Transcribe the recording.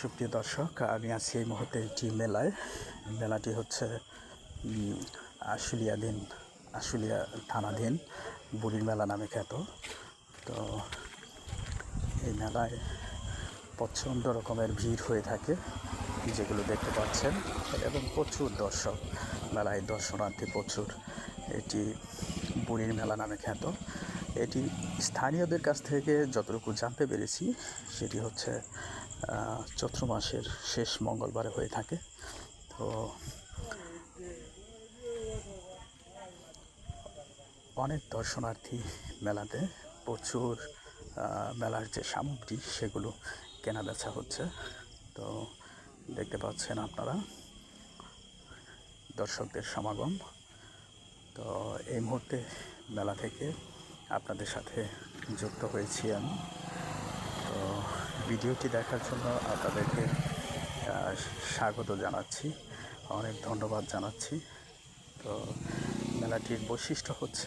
সুপ্রিয় দর্শক, আমি আছি এই মুহূর্তে একটি মেলায়। মেলাটি হচ্ছে আশুলিয়াধীন আশুলিয়া থানাধীন বুড়ির মেলা নামে খ্যাত। তো এই মেলায় প্রচণ্ড রকমের ভিড় হয়ে থাকে, যেগুলো দেখতে পাচ্ছেন। এবং প্রচুর দর্শক, মেলায় দর্শনার্থী প্রচুর। এটি বুড়ির মেলা নামে খ্যাত। এটি স্থানীয়দের কাছ থেকে যতটুকু জানতে পেরেছি, সেটি হচ্ছে চৈত্র মাসের শেষ মঙ্গলবারে হয়ে থাকে। তো অনেক দর্শনার্থী মেলাতে প্রচুর মেলার যে সামগ্রী সেগুলো কেনা বেচা হচ্ছে। তো দেখতে পাচ্ছেন আপনারা দর্শকদের সমাগম। তো এই মুহূর্তে মেলা থেকে আপনাদের সাথে যুক্ত হয়েছি আমি। তো ভিডিওটি দেখার জন্য আপনাদেরকে স্বাগত জানাচ্ছি অনেক ধন্যবাদ জানাচ্ছি। তো মেলাটির বৈশিষ্ট্য হচ্ছে